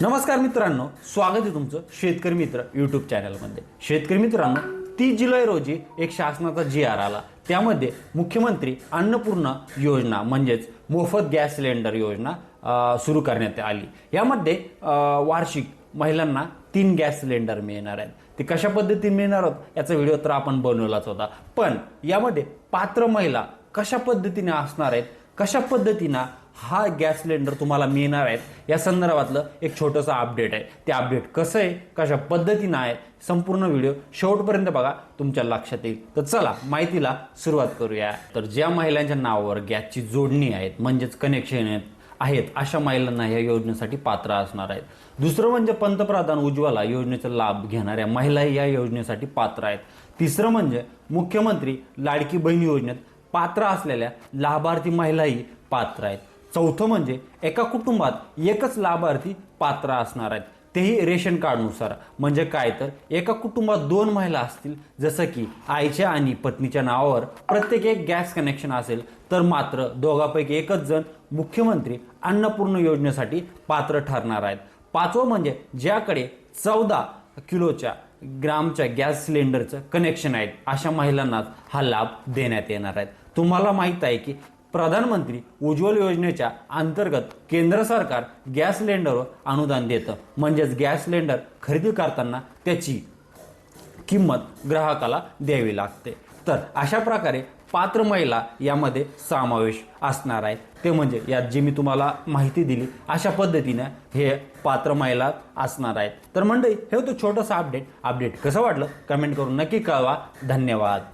नमस्कार मित्रांनो स्वागत आहे तुमचं शेतकरी मित्र यूट्यूब चॅनलमध्ये शेतकरी मित्रांनो तीस जुलै रोजी एक शासनाचा जी आर आला. त्यामध्ये मुख्यमंत्री अन्नपूर्णा योजना म्हणजेच मोफत गॅस सिलेंडर योजना सुरू करण्यात आली. यामध्ये वार्षिक महिलांना तीन गॅस सिलेंडर मिळणार आहेत. ते कशा पद्धतीने मिळणार आहोत याचा व्हिडिओ तर आपण बनवलाच होता. पण यामध्ये पात्र महिला कशा पद्धतीने असणार आहेत कशा पद्धतीनं हा गॅस सिलेंडर तुम्हाला मिळणार आहेत. या संदर्भातलं एक छोटंसं अपडेट आहे. ते अपडेट कसं आहे कशा पद्धतीनं आहे संपूर्ण व्हिडिओ शेवटपर्यंत बघा तुमच्या लक्षात येईल. तर चला माहितीला सुरुवात करूया. तर ज्या महिलांच्या नावावर गॅसची जोडणी आहेत म्हणजेच कनेक्शन आहेत आहेत अशा महिलांना या योजनेसाठी पात्र असणार आहेत. दुसरं म्हणजे पंतप्रधान उज्ज्वला योजनेचा लाभ घेणाऱ्या महिलाही या योजनेसाठी पात्र आहेत. तिसरं म्हणजे मुख्यमंत्री लाडकी बहीण योजनेत पात्र असलेल्या लाभार्थी महिलाही पात्र आहेत. चौथं म्हणजे एका कुटुंबात एकच लाभार्थी पात्र असणार आहेत. तेही रेशन कार्डनुसार. म्हणजे काय तर एका कुटुंबात दोन महिला असतील जसं की आईच्या आणि पत्नीच्या नावावर प्रत्येक एक गॅस कनेक्शन असेल तर मात्र दोघांपैकी एकच जण मुख्यमंत्री अन्नपूर्ण योजनेसाठी पात्र ठरणार आहेत. पाचवं म्हणजे ज्याकडे चौदा किलोच्या ग्रामच्या गॅस सिलेंडरचं कनेक्शन आहेत अशा महिलांनाच हा लाभ देण्यात येणार आहे. तुम्हाला माहीत आहे की प्रधानमंत्री उज्ज्वल योजनेच्या अंतर्गत केंद्र सरकार गॅस सिलेंडरवर अनुदान देतं. म्हणजेच गॅस सिलेंडर खरेदी करताना त्याची किंमत ग्राहकाला द्यावी लागते. तर अशा प्रकारे पात्र महिला यामध्ये समावेश असणार आहे. ते म्हणजे यात जी मी तुम्हाला माहिती दिली अशा पद्धतीनं हे पात्र महिला असणार आहेत. तर मंडळी हे होतं छोटंसं अपडेट अपडेट कसं वाटलं? कमेंट करून नक्की कळवा. धन्यवाद.